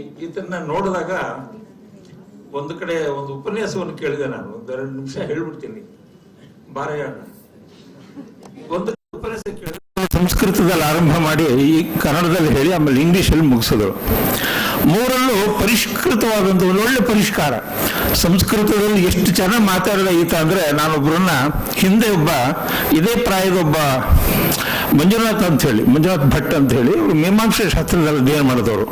ಇದನ್ನ ನೋಡಿದಾಗ ಒಂದು ಕಡೆ ಒಂದು ಉಪನ್ಯಾಸವನ್ನು ಕೇಳಿದೆ ನಾನು. ಒಂದೆರಡು ನಿಮಿಷ ಹೇಳ್ಬಿಡ್ತೀನಿ. ಬಾರಯ್ಯ. ಒಂದು ಉಪನ್ಯಾಸ ಕೇಳಿದೆ. ಸಂಸ್ಕೃತದಲ್ಲಿ ಆರಂಭ ಮಾಡಿ ಈ ಕನ್ನಡದಲ್ಲಿ ಹೇಳಿ ಆಮೇಲೆ ಇಂಗ್ಲಿಷಲ್ಲಿ ಮುಗಿಸಿದ್ರು. ಮೂರಲ್ಲೂ ಪರಿಷ್ಕೃತವಾದಂಥ ಒಂದು ಒಳ್ಳೆ ಪರಿಷ್ಕಾರ. ಸಂಸ್ಕೃತದಲ್ಲಿ ಎಷ್ಟು ಚೆನ್ನಾಗಿ ಈತ ಅಂದ್ರೆ ನಾನೊಬ್ಬರನ್ನ ಹಿಂದೆ ಒಬ್ಬ, ಇದೇ ಪ್ರಾಯದ ಒಬ್ಬ ಮಂಜುನಾಥ್ ಅಂತ ಹೇಳಿ, ಮಂಜುನಾಥ್ ಭಟ್ ಅಂತ ಹೇಳಿ ಅವರು ಮೀಮಾಂಸೆ ಶಾಸ್ತ್ರದಲ್ಲಿ ಅಧ್ಯಯನ ಮಾಡಿದವರು.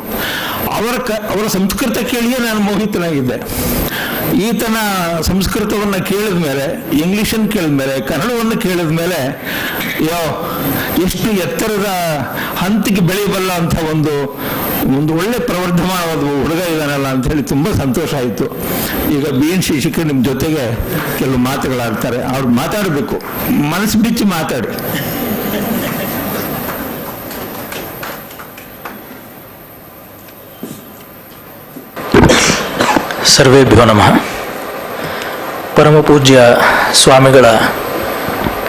ಅವರ ಕ, ಅವರ ಸಂಸ್ಕೃತ ಕೇಳಿಯೇ ನಾನು ಮೋಹಿತನಾಗಿದ್ದೆ. ಈತನ ಸಂಸ್ಕೃತವನ್ನು ಕೇಳಿದ ಮೇಲೆ, ಇಂಗ್ಲೀಷನ್ನು ಕೇಳಿದ ಮೇಲೆ, ಕನ್ನಡವನ್ನು ಕೇಳಿದ ಮೇಲೆ, ಯೋ, ಎಷ್ಟು ಎತ್ತರದ ಹಂತಿಗೆ ಬೆಳೆಯಬಲ್ಲ ಅಂತ ಒಂದು ಒಂದು ಒಳ್ಳೆ ಪ್ರವರ್ಧಮಾನವಾದ ಹುಡುಗ ಇದ್ದಾನಲ್ಲ ಅಂತ ಹೇಳಿ ತುಂಬ ಸಂತೋಷ ಆಯಿತು. ಈಗ ಬಿ ಎನ್ ಶಿಕ್ಷಕರು ನಿಮ್ಮ ಜೊತೆಗೆ ಕೆಲವು ಮಾತುಗಳಾಡ್ತಾರೆ. ಅವ್ರು ಮಾತಾಡಬೇಕು. ಮನಸ್ಸು ಬಿಚ್ಚಿ ಮಾತಾಡಿ. ಸರ್ವೇಭ್ಯೋ ನಮಃ. ಪರಮ ಪೂಜ್ಯ ಸ್ವಾಮಿಗಳ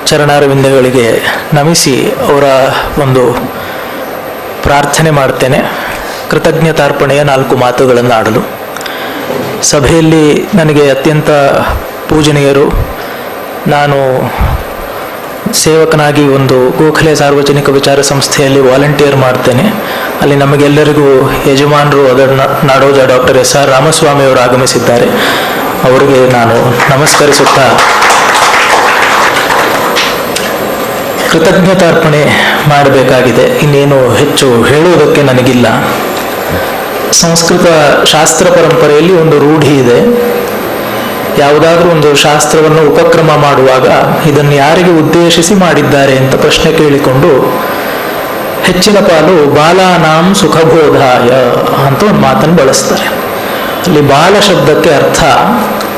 ಚರಣಾರವಿಂದಗಳಿಗೆ ನಮಿಸಿ ಅವರ ಒಂದು ಪ್ರಾರ್ಥನೆ ಮಾಡ್ತೇನೆ. ಕೃತಜ್ಞತಾರ್ಪಣೆಯ ನಾಲ್ಕು ಮಾತುಗಳನ್ನು ಆಡಲು ಸಭೆಯಲ್ಲಿ ನನಗೆ ಅತ್ಯಂತ ಪೂಜನೀಯರು. ನಾನು ಸೇವಕನಾಗಿ ಒಂದು ಗೋಖಲೆ ಸಾರ್ವಜನಿಕ ವಿಚಾರ ಸಂಸ್ಥೆಯಲ್ಲಿ ವಾಲಂಟಿಯರ್ ಮಾಡ್ತೇನೆ. ಅಲ್ಲಿ ನಮಗೆಲ್ಲರಿಗೂ ಯಜಮಾನರು ಅದರ ನಾಡೋಜ ಡಾಕ್ಟರ್ ಎಸ್ ಆರ್ ರಾಮಸ್ವಾಮಿ ಅವರು ಆಗಮಿಸಿದ್ದಾರೆ. ಅವರಿಗೆ ನಾನು ನಮಸ್ಕರಿಸುತ್ತಾ ಕೃತಜ್ಞತಾರ್ಪಣೆ ಮಾಡಬೇಕಾಗಿದೆ. ಇನ್ನೇನು ಹೆಚ್ಚು ಹೇಳುವುದಕ್ಕೆ ನನಗಿಲ್ಲ. ಸಂಸ್ಕೃತ ಶಾಸ್ತ್ರ ಪರಂಪರೆಯಲ್ಲಿ ಒಂದು ರೂಢಿ ಇದೆ. ಯಾವುದಾದ್ರೂ ಒಂದು ಶಾಸ್ತ್ರವನ್ನು ಉಪಕ್ರಮ ಮಾಡುವಾಗ ಇದನ್ನು ಯಾರಿಗೆ ಉದ್ದೇಶಿಸಿ ಮಾಡಿದ್ದಾರೆ ಅಂತ ಪ್ರಶ್ನೆ ಕೇಳಿಕೊಂಡು, ಹೆಚ್ಚಿನ ಪಾಲು ಬಾಲಾನಾಂ ಸುಖಬೋಧಾಯ ಅಂತ ಒಂದು ಮಾತನ್ನು ಬಳಸ್ತಾರೆ. ಅಲ್ಲಿ ಬಾಲ ಶಬ್ದಕ್ಕೆ ಅರ್ಥ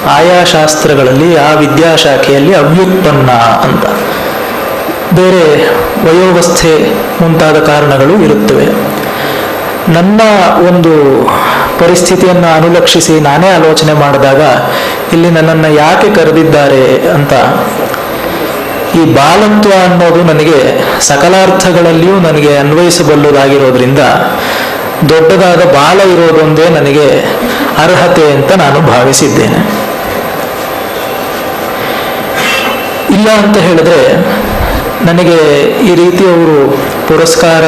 ಆಯಾ ಶಾಸ್ತ್ರಗಳಲ್ಲಿ, ಆ ವಿದ್ಯಾಶಾಖೆಯಲ್ಲಿ ಅವ್ಯುತ್ಪನ್ನ ಅಂತ. ಬೇರೆ ವಯೋವಸ್ಥೆ ಮುಂತಾದ ಕಾರಣಗಳು ಇರುತ್ತವೆ. ನನ್ನ ಒಂದು ಪರಿಸ್ಥಿತಿಯನ್ನು ಅನುಲಕ್ಷಿಸಿ ನಾನೇ ಆಲೋಚನೆ ಮಾಡಿದಾಗ ಇಲ್ಲಿ ನನ್ನನ್ನು ಯಾಕೆ ಕರೆದಿದ್ದಾರೆ ಅಂತ. ಈ ಬಾಲತ್ವ ಅನ್ನೋದು ನನಗೆ ಸಕಲಾರ್ಥಗಳಲ್ಲಿಯೂ ನನಗೆ ಅನ್ವಯಿಸಬಲ್ಲುದಾಗಿರೋದ್ರಿಂದ ದೊಡ್ಡದಾದ ಬಾಲ ಇರೋದೊಂದೇ ನನಗೆ ಅರ್ಹತೆ ಅಂತ ನಾನು ಭಾವಿಸಿದ್ದೇನೆ. ಇಲ್ಲ ಅಂತ ಹೇಳಿದ್ರೆ ನನಗೆ ಈ ರೀತಿ ಅವರು ಪುರಸ್ಕಾರ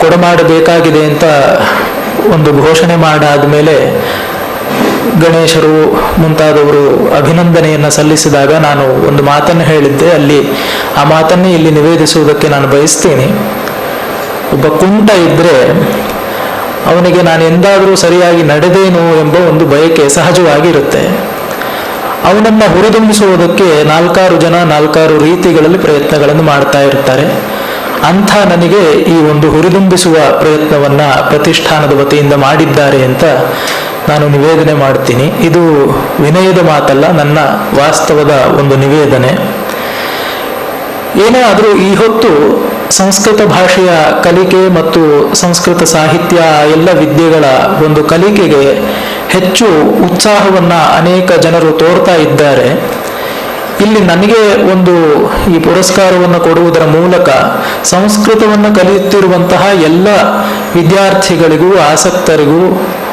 ಕೊಡಮಾಡಬೇಕಾಗಿದೆ ಅಂತ ಒಂದು ಘೋಷಣೆ ಮಾಡಾದ ಮೇಲೆ ಗಣೇಶರು ಮುಂತಾದವರು ಅಭಿನಂದನೆಯನ್ನು ಸಲ್ಲಿಸಿದಾಗ ನಾನು ಒಂದು ಮಾತನ್ನು ಹೇಳಿದ್ದೆ. ಅಲ್ಲಿ ಆ ಮಾತನ್ನೇ ಇಲ್ಲಿ ನಿವೇದಿಸುವುದಕ್ಕೆ ನಾನು ಬಯಸ್ತೀನಿ. ಒಬ್ಬ ಕುಂಟ ಇದ್ದರೆ ಅವನಿಗೆ ನಾನು ಎಂದಾದರೂ ಸರಿಯಾಗಿ ನಡೆದೇನು ಎಂಬ ಒಂದು ಬಯಕೆ ಸಹಜವಾಗಿರುತ್ತೆ. ಅವನನ್ನು ಹುರಿದುಂಬಿಸುವುದಕ್ಕೆ ನಾಲ್ಕಾರು ಜನ ನಾಲ್ಕಾರು ರೀತಿಗಳಲ್ಲಿ ಪ್ರಯತ್ನಗಳನ್ನು ಮಾಡ್ತಾ ಇರ್ತಾರೆ. ಅಂಥ ನನಗೆ ಈ ಒಂದು ಹುರಿದುಂಬಿಸುವ ಪ್ರಯತ್ನವನ್ನ ಪ್ರತಿಷ್ಠಾನದ ವತಿಯಿಂದ ಮಾಡಿದ್ದಾರೆ ಅಂತ ನಾನು ನಿವೇದನೆ ಮಾಡ್ತೀನಿ. ಇದು ವಿನಯದ ಮಾತಲ್ಲ, ನನ್ನ ವಾಸ್ತವದ ಒಂದು ನಿವೇದನೆ. ಏನೇ ಆದರೂ ಈ ಹೊತ್ತು ಸಂಸ್ಕೃತ ಭಾಷೆಯ ಕಲಿಕೆ ಮತ್ತು ಸಂಸ್ಕೃತ ಸಾಹಿತ್ಯ, ಎಲ್ಲ ವಿದ್ಯೆಗಳ ಒಂದು ಕಲಿಕೆಗೆ ಹೆಚ್ಚು ಉತ್ಸಾಹವನ್ನ ಅನೇಕ ಜನರು ತೋರ್ತಾ ಇದ್ದಾರೆ. ಇಲ್ಲಿ ನನಗೆ ಒಂದು ಈ ಪುರಸ್ಕಾರವನ್ನು ಕೊಡುವುದರ ಮೂಲಕ ಸಂಸ್ಕೃತವನ್ನು ಕಲಿಯುತ್ತಿರುವಂತಹ ಎಲ್ಲ ವಿದ್ಯಾರ್ಥಿಗಳಿಗೂ, ಆಸಕ್ತರಿಗೂ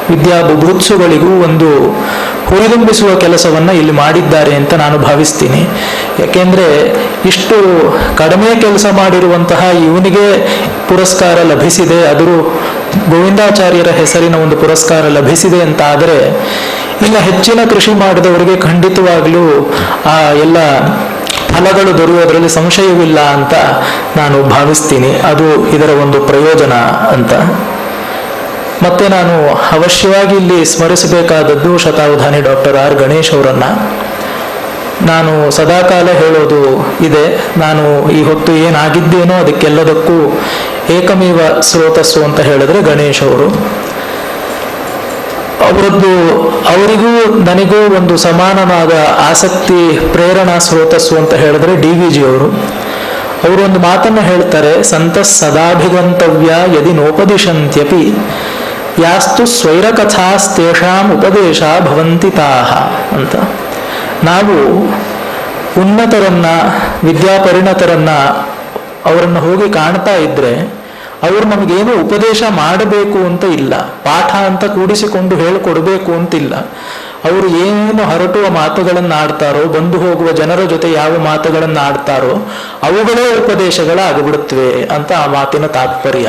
ವಿದ್ಯಾ ಬುಭುತ್ಸುಗಳಿಗೂ ಒಂದು ಹುರಿದುಂಬಿಸುವ ಕೆಲಸವನ್ನು ಇಲ್ಲಿ ಮಾಡಿದ್ದಾರೆ ಅಂತ ನಾನು ಭಾವಿಸ್ತೀನಿ. ಯಾಕೆಂದರೆ ಇಷ್ಟು ಕಡಿಮೆ ಕೆಲಸ ಮಾಡಿರುವಂತಹ ಇವನಿಗೆ ಪುರಸ್ಕಾರ ಲಭಿಸಿದೆ ಅದು ಗೋವಿಂದಾಚಾರ್ಯರ ಹೆಸರಿನ ಒಂದು ಪುರಸ್ಕಾರ ಲಭಿಸಿದೆ ಅಂತ ಆದರೆ ಇನ್ನು ಹೆಚ್ಚಿನ ಕೃಷಿ ಮಾಡಿದವರಿಗೆ ಖಂಡಿತವಾಗಲೂ, ಆ, ಎಲ್ಲ ಫಲಗಳು ದೊರೆಯೋದ್ರಲ್ಲಿ ಸಂಶಯವಿಲ್ಲ ಅಂತ ನಾನು ಭಾವಿಸ್ತೀನಿ. ಅದು ಇದರ ಒಂದು ಪ್ರಯೋಜನ ಅಂತ. ಮತ್ತೆ ನಾನು ಅವಶ್ಯವಾಗಿ ಇಲ್ಲಿ ಸ್ಮರಿಸಬೇಕಾದದ್ದು ಶತಾವಧಾನಿ ಡಾಕ್ಟರ್ ಆರ್ ಗಣೇಶ್ ಅವರನ್ನ. ನಾನು ಸದಾಕಾಲ ಹೇಳೋದು ಇದೆ. ನಾನು ಈ ಹೊತ್ತು ಏನಾಗಿದ್ದೇನೋ ಅದಕ್ಕೆಲ್ಲದಕ್ಕೂ ಏಕಮೇವ ಸ್ರೋತಸ್ಸು ಅಂತ ಹೇಳಿದ್ರೆ ಗಣೇಶ್ ಅವರು. ಅವರದ್ದು ಅವರಿಗೂ ನನಗೂ ಒಂದು ಸಮಾನವಾದ ಆಸಕ್ತಿ, ಪ್ರೇರಣಾ ಸ್ರೋತಸ್ಸು ಅಂತ ಹೇಳಿದ್ರೆ ಡಿ ವಿ ಜಿ ಅವರು. ಅವರು ಒಂದು ಮಾತನ್ನು ಹೇಳ್ತಾರೆ, ಸಂತ ಸದಾಭಿಗಂತವ್ಯ ಯದಿ ನೋಪದಿಶಂತ್ಯಪಿ, ಯಾಸ್ತು ಸ್ವೈರಕಥಾಸ್ತೇಷಾಂ ಉಪದೇಶ ಭವಂತಿ ತಾಹ ಅಂತ. ನಾವು ಉನ್ನತರನ್ನ, ವಿದ್ಯಾಪರಿಣತರನ್ನ ಅವರನ್ನು ಹೋಗಿ ಕಾಣ್ತಾ ಇದ್ರೆ ಅವರು ನಮಗೇನು ಉಪದೇಶ ಮಾಡಬೇಕು ಅಂತ ಇಲ್ಲ, ಪಾಠ ಅಂತ ಕೂಡಿಸಿಕೊಂಡು ಹೇಳಿಕೊಡಬೇಕು ಅಂತಿಲ್ಲ ಅವರು ಏನು ಹೊರಟುವ ಮಾತುಗಳನ್ನು ಆಡ್ತಾರೋ ಬಂದು ಹೋಗುವ ಜನರ ಜೊತೆ ಯಾವ ಮಾತುಗಳನ್ನು ಆಡ್ತಾರೋ ಅವುಗಳೇ ಉಪದೇಶಗಳಾಗಿಬಿಡುತ್ತವೆ ಅಂತ ಆ ಮಾತಿನ ತಾತ್ಪರ್ಯ.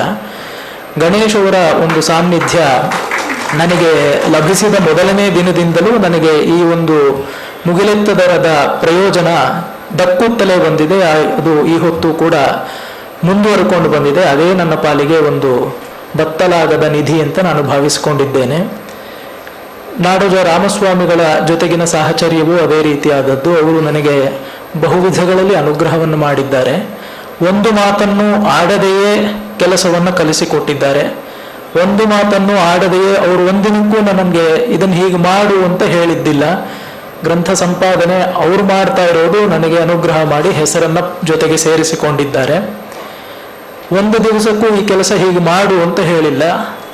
ಗಣೇಶ್ ಅವರ ಒಂದು ಸಾನ್ನಿಧ್ಯ ನನಗೆ ಲಭಿಸಿದ ಮೊದಲನೇ ದಿನದಿಂದಲೂ ನನಗೆ ಈ ಒಂದು ಮುಗಿಲೆತ್ತದರದ ಪ್ರಯೋಜನ ದಕ್ಕುತ್ತಲೇ ಬಂದಿದೆ. ಅದು ಈ ಹೊತ್ತು ಕೂಡ ಮುಂದುವರ್ಕೊಂಡು ಬಂದಿದೆ. ಅದೇ ನನ್ನ ಪಾಲಿಗೆ ಒಂದು ಬತ್ತಲಾಗದ ನಿಧಿ ಅಂತ ನಾನು ಭಾವಿಸಿಕೊಂಡಿದ್ದೇನೆ. ನಾಡೋಜ ರಾಮಸ್ವಾಮಿಗಳ ಜೊತೆಗಿನ ಸಾಹಚರ್ಯವೂ ಅದೇ ರೀತಿಯಾದದ್ದು. ಅವರು ನನಗೆ ಬಹುವಿಧಗಳಲ್ಲಿ ಅನುಗ್ರಹವನ್ನು ಮಾಡಿದ್ದಾರೆ. ಒಂದು ಮಾತನ್ನು ಆಡದೆಯೇ ಕೆಲಸವನ್ನು ಕಲಿಸಿಕೊಟ್ಟಿದ್ದಾರೆ. ಒಂದು ಮಾತನ್ನು ಆಡದೆಯೇ ಅವರು ಒಂದಿನಕ್ಕೂ ನನಗೆ ಇದನ್ನು ಹೀಗೆ ಮಾಡು ಅಂತ ಹೇಳಿದ್ದಿಲ್ಲ. ಗ್ರಂಥ ಸಂಪಾದನೆ ಅವ್ರು ಮಾಡ್ತಾ ಇರೋದು, ನನಗೆ ಅನುಗ್ರಹ ಮಾಡಿ ಹೆಸರನ್ನ ಜೊತೆಗೆ ಸೇರಿಸಿಕೊಂಡಿದ್ದಾರೆ. ಒಂದು ದಿವಸಕ್ಕೂ ಈ ಕೆಲಸ ಹೀಗೆ ಮಾಡು ಅಂತ ಹೇಳಿಲ್ಲ.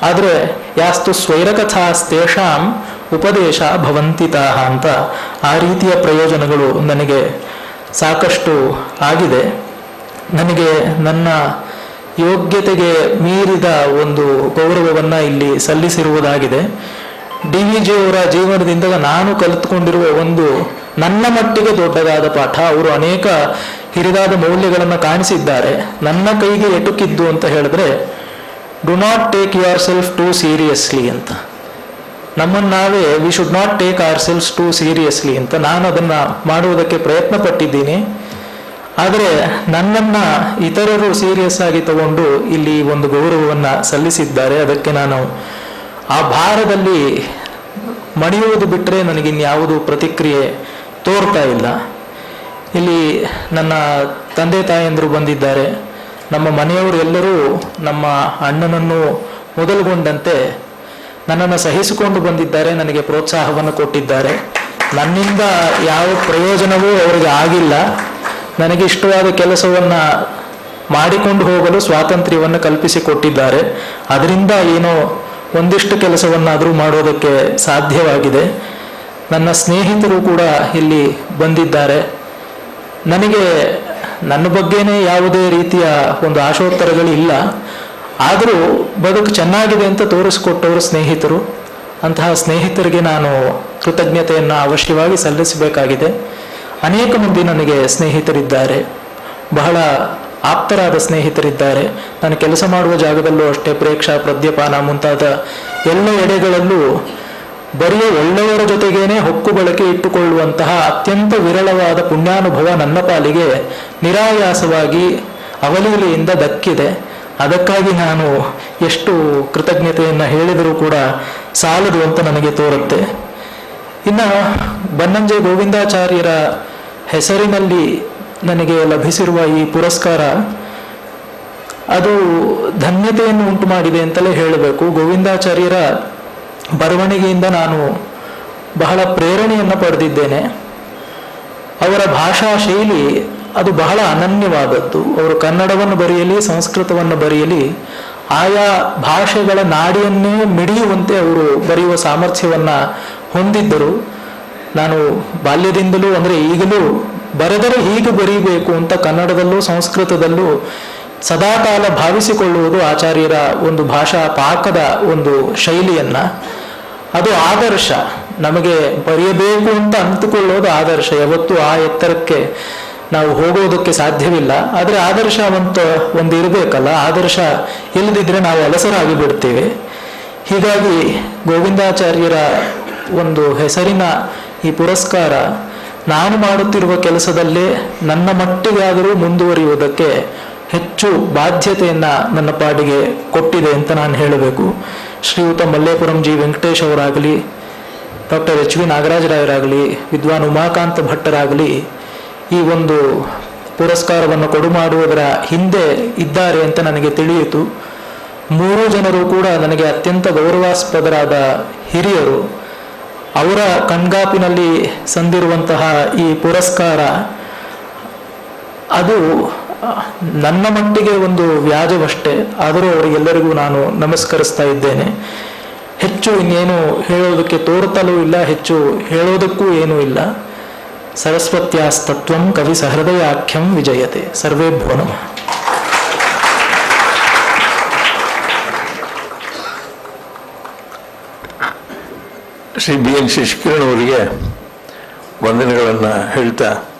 ಆದರೆ ಯಾಸ್ತು ಸ್ವೈರಕಥಾಸ್ತೇಷಾಂ ಉಪದೇಶ ಭವಂತಿತಾಹ ಅಂತ ಆ ರೀತಿಯ ಪ್ರಯೋಜನಗಳು ನನಗೆ ಸಾಕಷ್ಟು ಆಗಿದೆ. ನನಗೆ ನನ್ನ ಯೋಗ್ಯತೆಗೆ ಮೀರಿದ ಒಂದು ಗೌರವವನ್ನು ಇಲ್ಲಿ ಸಲ್ಲಿಸಿರುವುದಾಗಿದೆ. ಡಿ ವಿ ಜಿಯವರ ಜೀವನದಿಂದ ನಾನು ಕಲಿತುಕೊಂಡಿರುವ ಒಂದು ನನ್ನ ಮಟ್ಟಿಗೆ ದೊಡ್ಡದಾದ ಪಾಠ. ಅವರು ಅನೇಕ ಹಿರಿದಾದ ಮೌಲ್ಯಗಳನ್ನು ಕಾಣಿಸಿದ್ದಾರೆ. ನನ್ನ ಕೈಗೆ ಎಟುಕಿದ್ದು ಅಂತ ಹೇಳಿದ್ರೆ do not take yourself too seriously ಅಂತ. ನಮ್ಮನ್ನು ನಾವೇ we should not take ourself too seriously ಅಂತ. ನಾನು ಅದನ್ನು ಮಾಡುವುದಕ್ಕೆ ಪ್ರಯತ್ನ ಪಟ್ಟಿದ್ದೀನಿ ಆದರೆ, ನನ್ನನ್ನು ಇತರರು ಸೀರಿಯಸ್ ಆಗಿ ತಗೊಂಡು ಇಲ್ಲಿ ಒಂದು ಗೌರವವನ್ನು ಸಲ್ಲಿಸಿದ್ದಾರೆ. ಅದಕ್ಕೆ ನಾನು ಆ ಭಾರದಲ್ಲಿ ಮಣಿಯುವುದು ಬಿಟ್ಟರೆ ನನಗಿನ್ಯಾವುದು ಪ್ರತಿಕ್ರಿಯೆ ತೋರ್ತಾ ಇಲ್ಲ. ಇಲ್ಲಿ ನನ್ನ ತಂದೆ ತಾಯಂದರು ಬಂದಿದ್ದಾರೆ. ನಮ್ಮ ಮನೆಯವರು ಎಲ್ಲರೂ ನಮ್ಮ ಅಣ್ಣನನ್ನು ಮೊದಲುಗೊಂಡಂತೆ ನನ್ನನ್ನು ಸಹಿಸಿಕೊಂಡು ಬಂದಿದ್ದಾರೆ, ನನಗೆ ಪ್ರೋತ್ಸಾಹವನ್ನು ಕೊಟ್ಟಿದ್ದಾರೆ. ನನ್ನಿಂದ ಯಾವ ಪ್ರಯೋಜನವೂ ಅವರಿಗೆ ಆಗಿಲ್ಲ. ನನಗೆ ಇಷ್ಟವಾದ ಕೆಲಸವನ್ನು ಮಾಡಿಕೊಂಡು ಹೋಗಲು ಸ್ವಾತಂತ್ರ್ಯವನ್ನು ಕಲ್ಪಿಸಿಕೊಟ್ಟಿದ್ದಾರೆ. ಅದರಿಂದ ಏನೋ ಒಂದಿಷ್ಟು ಕೆಲಸವನ್ನಾದರೂ ಮಾಡೋದಕ್ಕೆ ಸಾಧ್ಯವಾಗಿದೆ. ನನ್ನ ಸ್ನೇಹಿತರು ಕೂಡ ಇಲ್ಲಿ ಬಂದಿದ್ದಾರೆ. ನನಗೆ ನನ್ನ ಬಗ್ಗೆನೇ ಯಾವುದೇ ರೀತಿಯ ಒಂದು ಆಶೋತ್ತರಗಳು ಇಲ್ಲ. ಆದರೂ ಬದುಕು ಚೆನ್ನಾಗಿದೆ ಅಂತ ತೋರಿಸ್ಕೊಟ್ಟವರು ಸ್ನೇಹಿತರು. ಅಂತಹ ಸ್ನೇಹಿತರಿಗೆ ನಾನು ಕೃತಜ್ಞತೆಯನ್ನು ಅವಶ್ಯವಾಗಿ ಸಲ್ಲಿಸಬೇಕಾಗಿದೆ. ಅನೇಕ ಮಂದಿ ನನಗೆ ಸ್ನೇಹಿತರಿದ್ದಾರೆ. ಬಹಳ ಆಪ್ತರಾದ ಸ್ನೇಹಿತರಿದ್ದಾರೆ. ನಾನು ಕೆಲಸ ಮಾಡುವ ಜಾಗದಲ್ಲೂ ಅಷ್ಟೇ ಪ್ರೇಕ್ಷಾ, ಪ್ರದ್ಯಪಾನ ಮುಂತಾದ ಎಲ್ಲ ಎಡೆಗಳಲ್ಲೂ ಬರಿಯ ಒಳ್ಳೆಯವರ ಜೊತೆಗೇನೆ ಹೊಕ್ಕು ಬಳಕೆ ಇಟ್ಟುಕೊಳ್ಳುವಂತಹ ಅತ್ಯಂತ ವಿರಳವಾದ ಪುಣ್ಯಾನುಭವ ನನ್ನ ಪಾಲಿಗೆ ನಿರಾಯಾಸವಾಗಿ ಅವಲೀಲೆಯಿಂದ ದಕ್ಕಿದೆ. ಅದಕ್ಕಾಗಿ ನಾನು ಎಷ್ಟು ಕೃತಜ್ಞತೆಯನ್ನು ಹೇಳಿದರೂ ಕೂಡ ಸಾಲದು ಅಂತ ನನಗೆ ತೋರುತ್ತೆ. ಇನ್ನು ಬನ್ನಂಜೆ ಗೋವಿಂದಾಚಾರ್ಯರ ಹೆಸರಿನಲ್ಲಿ ನನಗೆ ಲಭಿಸಿರುವ ಈ ಪುರಸ್ಕಾರ ಅದು ಧನ್ಯತೆಯನ್ನು ಉಂಟು ಮಾಡಿದೆ ಅಂತಲೇ ಹೇಳಬೇಕು. ಗೋವಿಂದಾಚಾರ್ಯರ ಬರವಣಿಗೆಯಿಂದ ನಾನು ಬಹಳ ಪ್ರೇರಣೆಯನ್ನು ಪಡೆದಿದ್ದೇನೆ. ಅವರ ಭಾಷಾ ಶೈಲಿ ಅದು ಬಹಳ ಅನನ್ಯವಾದದ್ದು. ಅವರು ಕನ್ನಡವನ್ನು ಬರೆಯಲಿ, ಸಂಸ್ಕೃತವನ್ನು ಬರೆಯಲಿ, ಆಯಾ ಭಾಷೆಗಳ ನಾಡಿಯನ್ನೇ ಮಿಡಿಯುವಂತೆ ಅವರು ಬರೆಯುವ ಸಾಮರ್ಥ್ಯವನ್ನು ಹೊಂದಿದ್ದರು. ನಾನು ಬಾಲ್ಯದಿಂದಲೂ ಅಂದರೆ ಈಗಲೂ ಬರೆದರೆ ಹೀಗೆ ಬರೀಬೇಕು ಅಂತ ಕನ್ನಡದಲ್ಲೂ, ಸಂಸ್ಕೃತದಲ್ಲೂ ಸದಾಕಾಲ ಭಾವಿಸಿಕೊಳ್ಳುವುದು ಆಚಾರ್ಯರ ಒಂದು ಭಾಷಾ ಪಾಕದ ಒಂದು ಶೈಲಿಯನ್ನ. ಅದು ಆದರ್ಶ. ನಮಗೆ ಬರೆಯಬೇಕು ಅಂತ ಅಂದುಕೊಳ್ಳೋದು ಆದರ್ಶ. ಯಾವತ್ತೂ ಆ ಎತ್ತರಕ್ಕೆ ನಾವು ಹೋಗೋದಕ್ಕೆ ಸಾಧ್ಯವಿಲ್ಲ. ಆದರೆ ಆದರ್ಶವಂತ ಒಂದು ಇರಬೇಕಲ್ಲ. ಆದರ್ಶ ಇಲ್ಲದಿದ್ದರೆ ನಾವು ಅಲಸರಾಗಿ ಬಿಡ್ತೇವೆ ಹೀಗಾಗಿ ಗೋವಿಂದಾಚಾರ್ಯರ ಒಂದು ಹೆಸರಿನ ಈ ಪುರಸ್ಕಾರ ನಾನು ಮಾಡುತ್ತಿರುವ ಕೆಲಸದಲ್ಲೇ ನನ್ನ ಮಟ್ಟಿಗಾದರೂ ಮುಂದುವರಿಯುವುದಕ್ಕೆ ಹೆಚ್ಚು ಬಾಧ್ಯತೆಯನ್ನು ನನ್ನ ಪಾಡಿಗೆ ಕೊಟ್ಟಿದೆ ಅಂತ ನಾನು ಹೇಳಬೇಕು. ಶ್ರೀಯುತ ಮಲ್ಲೇಪುರಂ ಜಿ ವೆಂಕಟೇಶ್ ಅವರಾಗಲಿ, ಡಾಕ್ಟರ್ ಎಚ್ ವಿ ನಾಗರಾಜರಾಯರಾಗಲಿ, ವಿದ್ವಾನ್ ಉಮಾಕಾಂತ ಭಟ್ಟರಾಗಲಿ, ಈ ಒಂದು ಪುರಸ್ಕಾರವನ್ನು ಕೊಡು ಮಾಡುವುದರ ಹಿಂದೆ ಇದ್ದಾರೆ ಅಂತ ನನಗೆ ತಿಳಿಯಿತು. ಮೂರು ಜನರು ಕೂಡ ನನಗೆ ಅತ್ಯಂತ ಗೌರವಾಸ್ಪದರಾದ ಹಿರಿಯರು. ಅವರ ಕಣ್ಗಾಪಿನಲ್ಲಿ ಸಂದಿರುವಂತಹ ಈ ಪುರಸ್ಕಾರ, ಅದು ನನ್ನ ಮಟ್ಟಿಗೆ ಒಂದು ವ್ಯಾಜವಷ್ಟೇ. ಆದರೂ ಅವರಿಗೆಲ್ಲರಿಗೂ ನಾನು ನಮಸ್ಕರಿಸ್ತಾ ಇದ್ದೇನೆ. ಹೆಚ್ಚು ಇನ್ನೇನು ಹೇಳೋದಕ್ಕೆ ತೋರುತ್ತಲೂ ಇಲ್ಲ, ಹೆಚ್ಚು ಹೇಳೋದಕ್ಕೂ ಏನೂ ಇಲ್ಲ. ಸರಸ್ವತ್ಯಾಸ್ತತ್ವಂ ಕವಿ ಸಹೃದಯ ಆಖ್ಯಂ ವಿಜಯತೆ. ಸರ್ವೇ ಭುವನ ಶ್ರೀ ಬಿ ಎನ್ ಶಶಿಕಿರಣ್ ಅವರಿಗೆ ವಂದನೆಗಳನ್ನು ಹೇಳ್ತಾ